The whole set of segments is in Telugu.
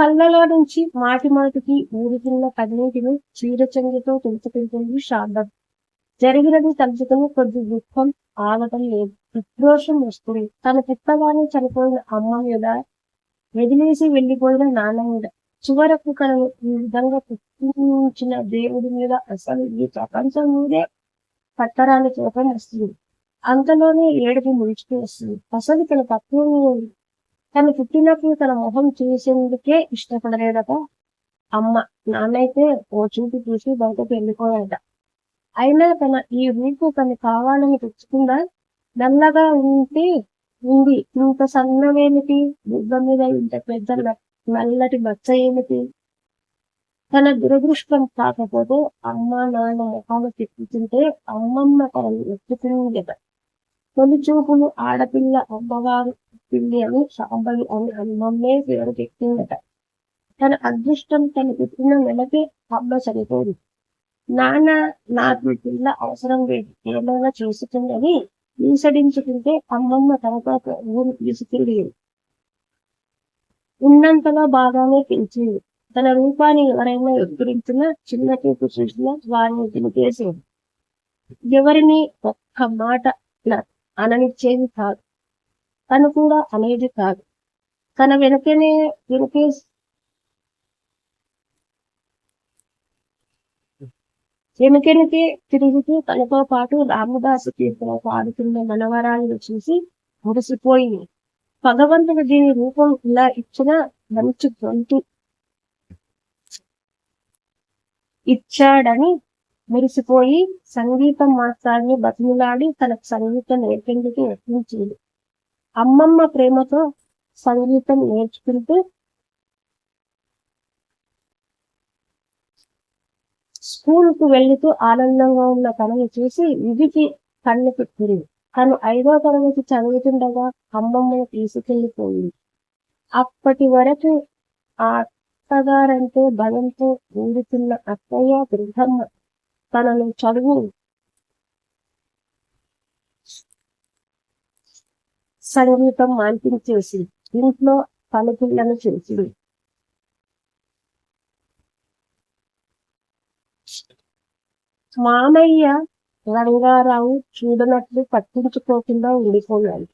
కళ్ళలో నుంచి మాటి మాటికి ఊరుతున్న కన్నీటిని చీరచంగితో తుడుచుకుంటుంది శారద. జరిగినది తలుచుకుని కొద్ది దుఃఖం ఆగటం లేదు. ఉక్రోషం వస్తుంది. తన పుట్టగానే చనిపోయిన అమ్మ మీద వెదిలేసి వెళ్ళిపోయిన నాన్న మీద చివరకు తనను ఈ విధంగా పుట్టించిన దేవుడి మీద అసలు ఈ ప్రపంచం మీదే పట్టరాని కోపం వస్తుంది. అంతలోనే ఏడుపు ముడుచుకు వస్తుంది. అసలు తన తత్వం తను పుట్టినప్పుడు తన మొహం చూసేందుకే ఇష్టపడలేదట. అమ్మ నాన్నైతే ఓ చూపు చూసి బయటకు వెళ్ళిపోయాడ అయినా తన ఈ రూపు తను కావాలని తెచ్చుకుందా నల్లగా ఉంటే ఉంది. ఇంత సన్నమేమిటి బుద్ధ మీద ఇంత పెద్ద నల్లటి బచ్చ ఏమిటి? తన దురదృష్టం కాకపోతే అమ్మ నాన్న ముఖాలు తిప్పుతుంటే అమ్మమ్మ తనని ఎత్తుకుందట కదా చూపులు ఆడపిల్ల అమ్మవారు పిల్లి అని సాంబవి అని అమ్మమ్మే పేరు పెట్టిందట తన అదృష్టం తన పుట్టిన నెలకే అమ్మ చనిపోయింది నాన్న నాకు పిల్ల అవసరం లేదు ఏమైనా చూసుకుందని ఈసడించుకుంటే అమ్మమ్మ తనతో ఊరు తీసుకెళ్ళి ఉన్నంతలో బాగానే పెంచింది తన రూపాన్ని ఎవరైనా ఎదురించిన చిన్న చూపు చూసినా వారిని తినిపేసింది ఎవరిని ఒక్క మాట నా అననిచ్చేది కాదు. తను కూడా అనేది కాదు. తన వెనుకనే వెనుకే వెనుకెనికే తిరుగుతూ తనతో పాటు రామదాసు కీర్తన పాడుతున్న మనవరాలను చూసి మురిసిపోయింది భగవంతుడు దీని రూపం ఇలా ఇచ్చిన మంచి గొంతు ఇచ్చాడని మెరిసిపోయి సంగీతం మాస్టార్ని బతిమిలాడి తనకు సంగీతం నేర్పేందుకు యత్నించింది. అమ్మమ్మ ప్రేమతో సంగీతం నేర్చుకుంటూ స్కూల్కు వెళ్తూ ఆనందంగా ఉన్న తనని చూసి విధికి కన్ను పెట్టింది. తను ఐదో తరగతి చదువుతుండగా అమ్మమ్మను తీసుకెళ్ళిపోయింది అప్పటి వరకు ఆ అత్తగారంటే భయంతో ఊరుతున్న అత్తయ్య వృద్ధమ్మ తనను చదువు. సంగీతం మాన్పించేసి ఇంట్లో పనిపిల్లను చేసింది మామయ్య రంగారావు చూడనట్లు పట్టించుకోకుండా ఉండిపోయాడు.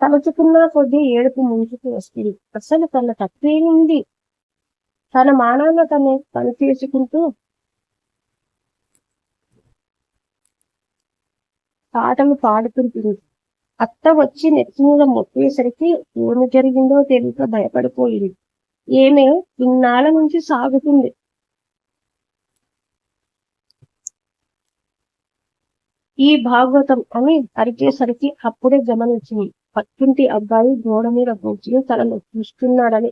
తలుచుకున్న కొద్దీ ఏడుపు ముందుకు వస్తుంది. అసలు తన తప్పేముంది? తన మానాన్న తను పని చేసుకుంటూ పాటలు పాడుతుంటుంది. అత్త వచ్చి నెత్తి మీద మొట్టేసరికి ఏమి జరిగిందో తెలియక భయపడిపోయింది. ఏమే ఇన్నాళ్ళ నుంచి సాగుతుంది. ఈ భాగవతం అని అరిచేసరికి అప్పుడే గమనించింది. పక్కింటి అబ్బాయి గోడ మీద కూర్చుని తనను చూస్తున్నాడని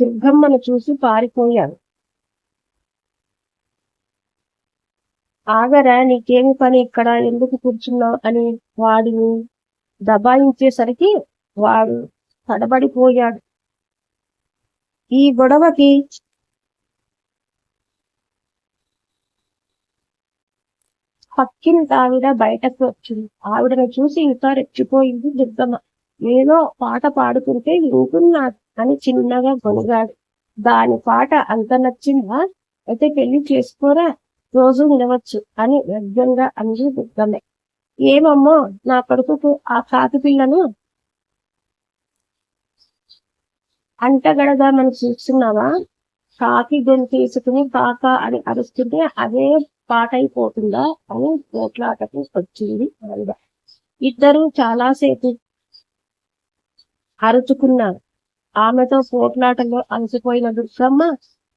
దుర్గమ్మను చూసి పారిపోయాడు. ఆగరా నీకేమి పని ఇక్కడ? ఎందుకు కూర్చున్నావు? అని వాడిని దబాయించేసరికి వాడు తడబడిపోయాడు. ఈ గొడవకి పక్కింటి ఆవిడ బయటకు వచ్చింది. ఆవిడను చూసి ఇంకా రెచ్చిపోయింది దుర్గమ్మ. ఏదో పాట పాడుకుంటే వింటున్నాడు అని చిన్నగా గొనగాడు దాని పాట అంత నచ్చిందా? అయితే పెళ్ళి చేసుకోరా? రోజు ఉండవచ్చు అని వ్యర్థంగా అంది దుర్గమ్మ ఏమమ్మో నా కొడుకుకు ఆ కాకి పిల్లను అంటగడదామని చూస్తున్నావా? కాకి గొని తీసుకుని కాక అని అరుస్తుంటే అదే పాట అయిపోతుందా అని పోట్లాటకు వచ్చింది ఆవిడ. ఇద్దరు చాలాసేపు అరుచుకున్నారు. ఆమెతో పోట్లాటలో అలసిపోయిన దుర్గమ్మ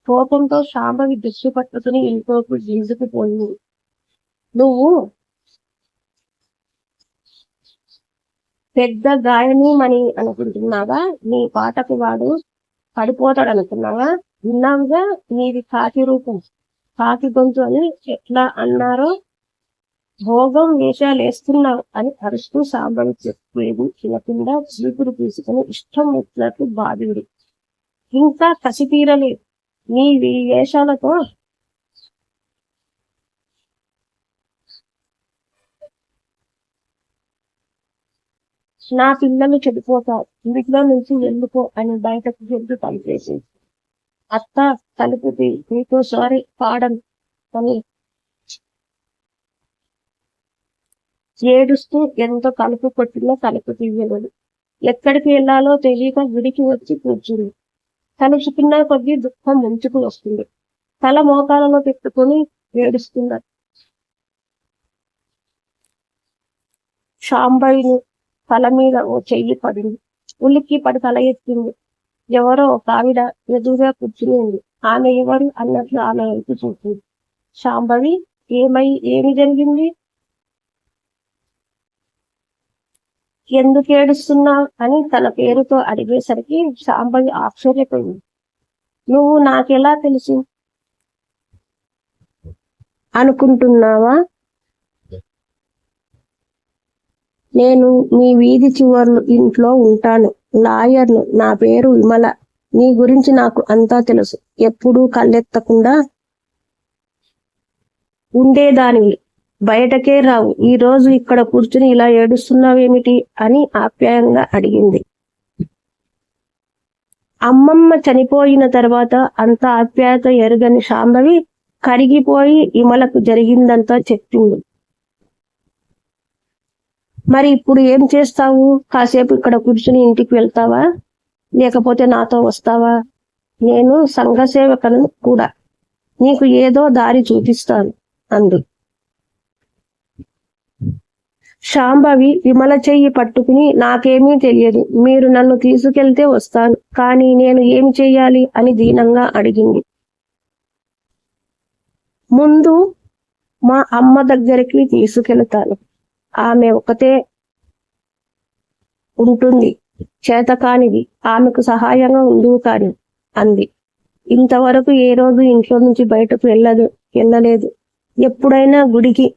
కోపంతో శాంభవి దుస్సు పట్టుకుని ఇంట్లోకి గింజుకుపోయింది నువ్వు పెద్ద గాయనీమని అనుకుంటున్నావా? నీ పాటకు వాడు పడిపోతాడు అనుకున్నావా? విన్నావుగా? నీది కాకి రూపం. కాకి గొంతు అని ఎట్లా అన్నారో? భోగం వేషాలు వేస్తున్నావు అని అరుస్తూ సాంబడి చెప్పేది వినకుండా చీపురు తీసుకుని ఇష్టం వచ్చినట్లు బాధుడు. ఇంకా కసి తీరలేదు నీ వేషాలతో నా పిల్లలు చెడిపోతారు. ఇంటిలో నుంచి ఎందుకో అని బయటకు వెళ్ళి పనిచేసింది అత్త తలుపు తీ సారీ పాడను. అని ఏడుస్తూ ఎంత తలుపు కొట్టిలో తలుపు తీయలేదు. ఎక్కడికి వెళ్ళాలో తెలియక విడికి వచ్చి కూర్చుంది. తలుచుకున్న కొద్దీ దుఃఖం ముంచుకు వస్తుంది. తల మోకాలలో పెట్టుకుని ఏడుస్తున్నారు. షాంబయిని తల మీద ఓ చెయ్యి పడింది. ఉలిక్కి పడి తల ఎత్తింది. ఎవరో ఒక ఆవిడ ఎదురుగా కూర్చుని ఉంది. ఆమె ఎవరు అన్నట్లు ఆమె వైపు చూసింది. శాంభవి ఏమై ఏమి జరిగింది? ఎందుకు ఏడుస్తున్నావు అని తన పేరుతో అడిగేసరికి సాంబవి ఆశ్చర్యపోయింది. నువ్వు నాకెలా తెలుసు? అనుకుంటున్నావా? నేను మీ వీధి చివర్లు ఇంట్లో ఉంటాను. లాయర్ను నా పేరు విమల. నీ గురించి నాకు అంతా తెలుసు. ఎప్పుడూ కళ్ళెత్తకుండా ఉండేదానివి. బయటకే రావు. ఈ రోజు ఇక్కడ కూర్చుని ఇలా ఏడుస్తున్నావేమిటి అని ఆప్యాయంగా అడిగింది. అమ్మమ్మ చనిపోయిన తర్వాత అంత ఆప్యాయత ఎరుగని శాంభవి కరిగిపోయి ఇమలకు జరిగిందంతా చెప్పింది. మరి ఇప్పుడు ఏం చేస్తావు? కాసేపు ఇక్కడ కూర్చుని ఇంటికి వెళ్తావా? లేకపోతే నాతో వస్తావా? నేను సంఘసేవకను కూడా. నీకు ఏదో దారి చూపిస్తాను అంది. శాంభవి విమల చెయ్యి పట్టుకుని నాకేమీ తెలియదు. మీరు నన్ను తీసుకెళ్తే వస్తాను. కానీ నేను ఏమి చెయ్యాలి అని దీనంగా అడిగింది. ముందు మా అమ్మ దగ్గరికి తీసుకెళ్తాను. ఆమె ఒకతే ఉంటుంది. చేతకానిది. ఆమెకు సహాయంగా ఉండు కాని అంది. ఇంతవరకు ఏ రోజు ఇంట్లో నుంచి బయటకు వెళ్ళదు వెళ్ళలేదు. ఎప్పుడైనా గుడికి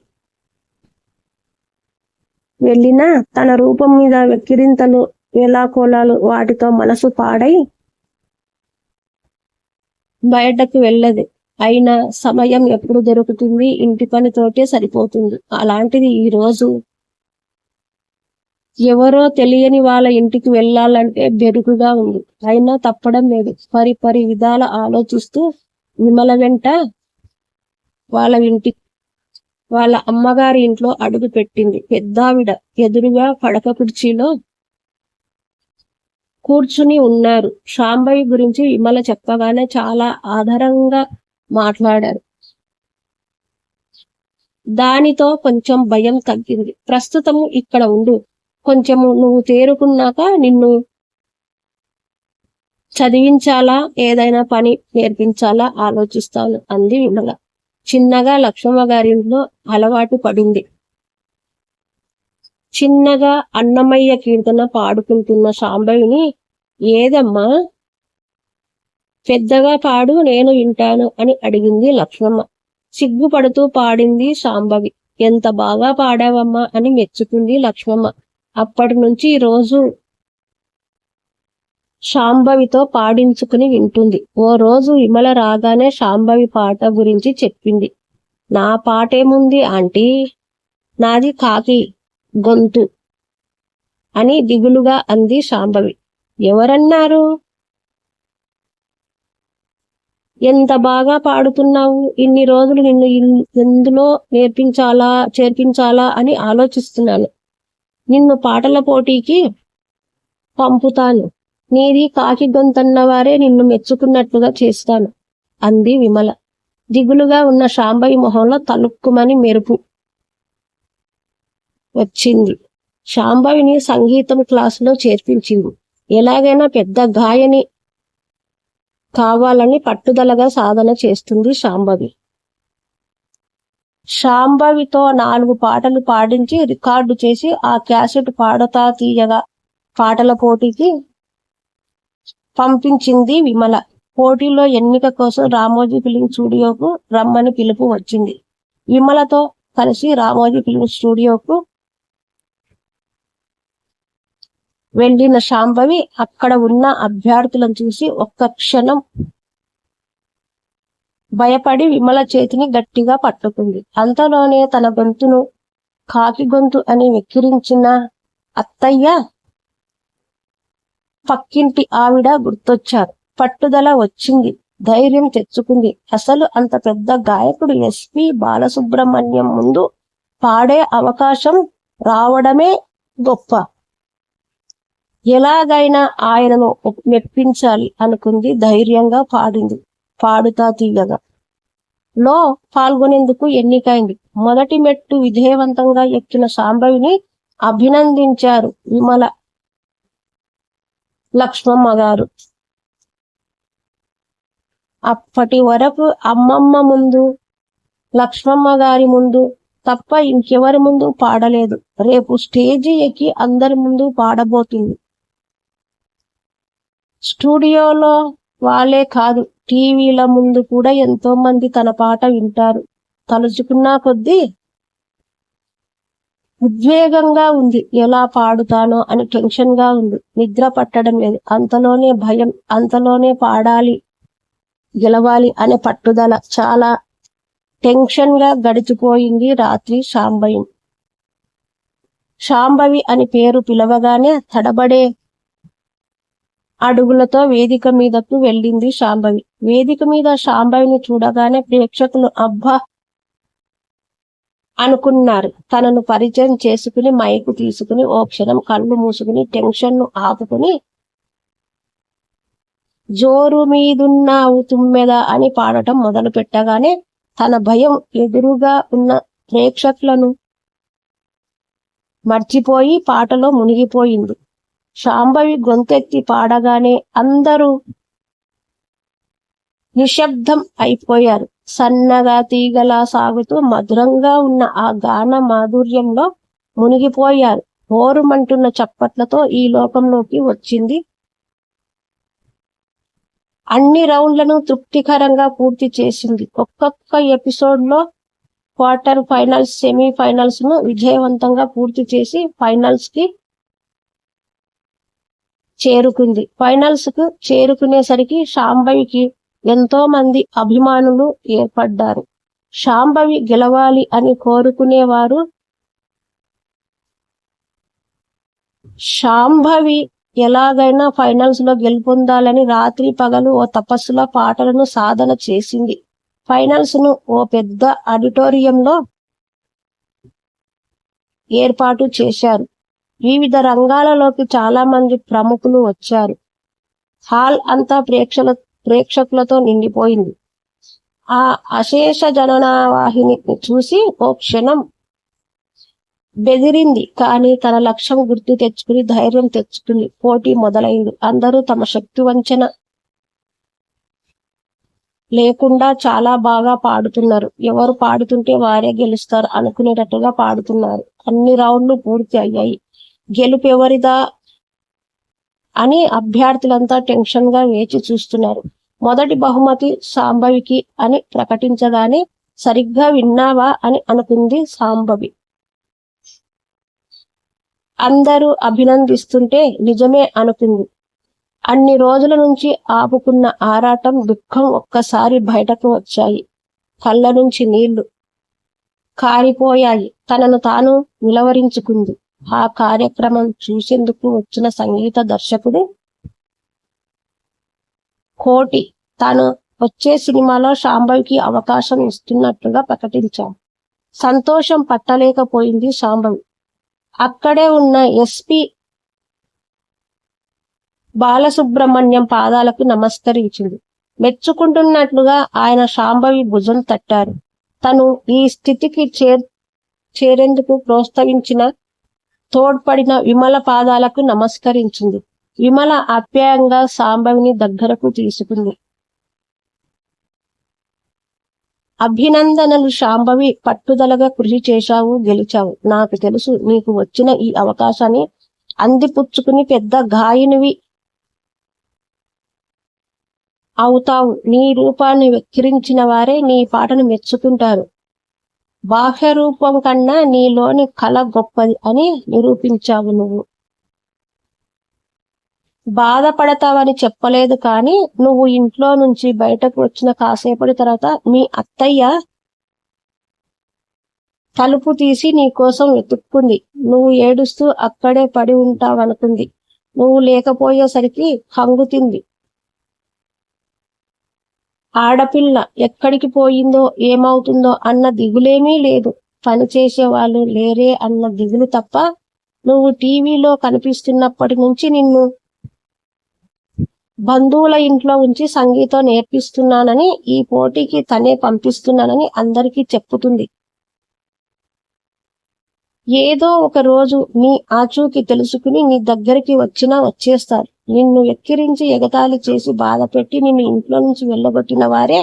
వెళ్ళినా తన రూపం మీద వెక్కిరింతలు వేలాకోలాలు వాటితో మనసు పాడై బయటకు వెళ్ళదు. అయినా సమయం ఎప్పుడు దొరుకుతుంది? ఇంటి పనితోటే సరిపోతుంది. అలాంటిది ఈ రోజు ఎవరో తెలియని వాళ్ళ ఇంటికి వెళ్ళాలంటే బెరుకుగా ఉంది. అయినా తప్పడం లేదు. పరి పరి విధాల ఆలోచిస్తూ విమల వెంట వాళ్ళ ఇంటికి వాళ్ళ అమ్మగారి ఇంట్లో అడుగు పెట్టింది. పెద్దావిడ ఎదురుగా పడక కుర్చీలో కూర్చుని ఉన్నారు. శాంబయ్య గురించి విమల చెప్పగానే చాలా ఆధారంగా మాట్లాడారు. దానితో కొంచెం భయం తగ్గింది. ప్రస్తుతం ఇక్కడ ఉండు. కొంచెము నువ్వు తేరుకున్నాక నిన్ను చదివించాలా? ఏదైనా పని నేర్పించాలా? ఆలోచిస్తాను అంది విమల. చిన్నగా లక్ష్మమ్మ గారిలో అలవాటు పడింది. చిన్నగా అన్నమయ్య కీర్తన పాడుకుంటున్న సాంబవిని ఏదమ్మా పెద్దగా పాడు నేను వింటాను అని అడిగింది లక్ష్మమ్మ. సిగ్గుపడుతూ పాడింది సాంబవి. ఎంత బాగా పాడావమ్మా అని మెచ్చుకుంది లక్ష్మమ్మ. అప్పటి నుంచి ఈ రోజు శాంభవితో పాడించుకుని వింటుంది. ఓ రోజు విమల రాగానే శాంభవి పాట గురించి చెప్పింది. నా పాటేముంది ఆంటీ? నాది కాకి గొంతు అని దిగులుగా అంది శాంభవి. ఎవరన్నారు? ఎంత బాగా పాడుతున్నావు? ఇన్ని రోజులు నిన్ను ఎందులో నేర్పించాలా చేర్పించాలా అని ఆలోచిస్తున్నాను. నిన్ను పాటల పోటీకి పంపుతాను. నీది కాకి గొంతన్నవారే నిన్ను మెచ్చుకున్నట్లుగా చేస్తాను అంది విమల. దిగులుగా ఉన్న శాంబవి మొహంలో తలుక్కుమని మెరుపు వచ్చింది. శాంభవిని సంగీతం క్లాసులో చేర్పించింది. ఎలాగైనా పెద్ద గాయని కావాలని పట్టుదలగా సాధన చేస్తుంది శాంభవి శాంభవితో నాలుగు పాటలు పాడించి రికార్డు చేసి ఆ క్యాసెట్ పాడతా తీయగా పాటల పోటీకి పంపించింది విమల. పోటీలో ఎన్నిక కోసం రామోజీ ఫిలిం స్టూడియోకు రమ్మని పిలుపు వచ్చింది. విమలతో కలిసి రామోజీ ఫిలిం స్టూడియోకు వెళ్ళిన శాంభవి అక్కడ ఉన్న అభ్యర్థులను చూసి ఒక్క క్షణం భయపడి విమల చేతిని గట్టిగా పట్టుకుంది. అంతలోనే తన గొంతును కాకి గొంతు అని వెక్కిరించిన అత్తయ్య పక్కింటి ఆవిడ గుర్తొచ్చారు. పట్టుదల వచ్చింది. ధైర్యం తెచ్చుకుంది. అసలు అంత పెద్ద గాయకుడు ఎస్పి బాలసుబ్రహ్మణ్యం ముందు పాడే అవకాశం రావడమే గొప్ప. ఎలాగైనా ఆయనను మెప్పించాలి అనుకుంది. ధైర్యంగా పాడింది. పాడుతా తీయగా. లో పాల్గొనేందుకు ఎన్నికైంది. మొదటి మెట్టు విజయవంతంగా ఎక్కిన సాంబవిని అభినందించారు. విమల లక్ష్మమ్మ గారు. అప్పటి వరకు అమ్మమ్మ ముందు లక్ష్మమ్మ గారి ముందు తప్ప ఇంకెవరి ముందు పాడలేదు. రేపు స్టేజి ఎక్కి అందరి ముందు పాడబోతుంది. స్టూడియోలో వాళ్ళే కాదు టీవీల ముందు కూడా ఎంతో మంది తన పాట వింటారు. తలుచుకున్నా కొద్దీ ఉద్వేగంగా ఉంది. ఎలా పాడుతానో అని టెన్షన్గా ఉంది. నిద్ర పట్టడం లేదు. అంతలోనే భయం అంతలోనే పాడాలి గెలవాలి అనే పట్టుదల చాలా టెన్షన్గా గడిచిపోయింది రాత్రి శాంభవి శాంభవి అని పేరు పిలవగానే తడబడే అడుగులతో వేదిక మీదకు వెళ్ళింది శాంభవి వేదిక మీద శాంభవిని చూడగానే ప్రేక్షకులు అబ్బా! అనుకున్నారు. తనను పరిచయం చేసుకుని మైకు తీసుకుని ఓ క్షణం కళ్ళు మూసుకుని టెన్షన్ను ఆపుకుని జోరు మీదున్న తుమ్మెద అని పాడటం మొదలు పెట్టగానే తన భయం ఎదురుగా ఉన్న ప్రేక్షకులను మర్చిపోయి పాటలో మునిగిపోయింది. శాంభవి గొంతెత్తి పాడగానే అందరూ నిశ్శబ్దం అయిపోయారు. సన్నగా తీగలా సాగుతూ మధురంగా ఉన్న ఆ గాన మాధుర్యంలో మునిగిపోయారు. హోరుమంటున్న చప్పట్లతో ఈ లోకంలోకి వచ్చింది. అన్ని రౌండ్లను తృప్తికరంగా పూర్తి చేసింది. ఒక్కొక్క ఎపిసోడ్లో క్వార్టర్ ఫైనల్స్ సెమీఫైనల్స్ను విజయవంతంగా పూర్తి చేసి ఫైనల్స్కి చేరుకుంది. ఫైనల్స్కు చేరుకునేసరికి శాంభవికి ఎంతో మంది అభిమానులు ఏర్పడ్డారు. శాంభవి గెలవాలి అని కోరుకునేవారు శాంభవి ఎలాగైనా ఫైనల్స్లో గెలుపొందాలని రాత్రి పగలు ఓ తపస్సుల పాటలను సాధన చేసింది. ఫైనల్స్ను ఓ పెద్ద ఆడిటోరియంలో ఏర్పాటు చేశారు. వివిధ రంగాలలోకి చాలా మంది ప్రముఖులు వచ్చారు. హాల్ అంతా ప్రేక్షల ప్రేక్షకులతో నిండిపోయింది. ఆ అశేష జననావాహిని చూసి ఓ క్షణం బెదిరింది. కానీ తన లక్ష్యం గుర్తు తెచ్చుకుని ధైర్యం తెచ్చుకుంది పోటీ మొదలైంది. అందరూ తమ శక్తి వంచన లేకుండా చాలా బాగా పాడుతున్నారు. ఎవరు పాడుతుంటే వారే గెలుస్తారు అనుకునేటట్టుగా పాడుతున్నారు. అన్ని రౌండ్లు పూర్తి అయ్యాయి. గెలుపు ఎవరిదా అని అభ్యర్థులంతా టెన్షన్గా వేచి చూస్తున్నారు. మొదటి బహుమతి సాంబవికి అని ప్రకటించగానే సరిగ్గా విన్నావా అని అనుకుంది సాంబవి అందరూ అభినందిస్తుంటే నిజమే అనుకుంది. అన్ని రోజుల నుంచి ఆపుకున్న ఆరాటం దుఃఖం ఒక్కసారి బయటకు వచ్చాయి. కళ్ళ నుంచి నీళ్ళు కారిపోయాయి. తనను తాను నిలవరించుకుంది. ఆ కార్యక్రమం చూసేందుకు వచ్చిన సంగీత దర్శకుడు కోటి. తాను వచ్చే సినిమాలో శాంభవికి అవకాశం ఇస్తున్నట్లుగా ప్రకటించాడు సంతోషం పట్టలేకపోయింది శాంభవి అక్కడే ఉన్న ఎస్పి బాలసుబ్రహ్మణ్యం పాదాలకు నమస్కరించింది. మెచ్చుకుంటున్నట్లుగా ఆయన శాంభవి భుజం తట్టారు. తను ఈ స్థితికి చేరేందుకు ప్రోత్సహించిన తోడ్పడిన విమల పాదాలకు నమస్కరించింది. విమల ఆప్యాయంగా సాంబవిని దగ్గరకు తీసుకుంది. అభినందనలు శాంభవి పట్టుదలగా కృషి చేశావు గెలిచావు. నాకు తెలుసు నీకు వచ్చిన ఈ అవకాశాన్ని అందిపుచ్చుకుని పెద్ద గాయనివి అవుతావు. నీ రూపాన్ని వెక్కిరించిన వారే నీ పాటను మెచ్చుకుంటారు. బాహ్య రూపం కన్నా నీలోని కళ గొప్పది అని నిరూపించావు నువ్వు. బాధపడతావని చెప్పలేదు కానీ నువ్వు ఇంట్లో నుంచి బయటకు వచ్చిన కాసేపటి తర్వాత మీ అత్తయ్య తలుపు తీసి నీ కోసం వెతుక్కుంది. నువ్వు ఏడుస్తూ అక్కడే పడి ఉంటావనుకుంది. నువ్వు లేకపోయేసరికి హంగుతింది. ఆడపిల్ల ఎక్కడికి పోయిందో ఏమవుతుందో అన్న దిగులేమీ లేదు. పని చేసే వాళ్ళు లేరే అన్న దిగులు తప్ప నువ్వు టీవీలో కనిపిస్తున్నప్పటి నుంచి నిన్ను బంధువుల ఇంట్లో ఉంచి సంగీతం నేర్పిస్తున్నానని ఈ పోటీకి తనే పంపిస్తున్నానని అందరికీ చెప్పుతుంది. ఏదో ఒక రోజు నీ ఆచూకి తెలుసుకుని నీ దగ్గరికి వచ్చినా వచ్చేస్తారు. నిన్ను ఎక్కిరించి ఎగతాళి చేసి బాధ పెట్టి నిన్ను ఇంట్లో నుంచి వెళ్ళగొట్టిన వారే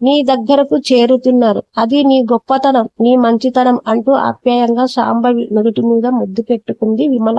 నీ దగ్గరకు చేరుతున్నారు. అది నీ గొప్పతనం నీ మంచితనం అంటూ ఆప్యాయంగా సాంబవి నుదుటి మీద ముద్దు పెట్టుకుంది విమల.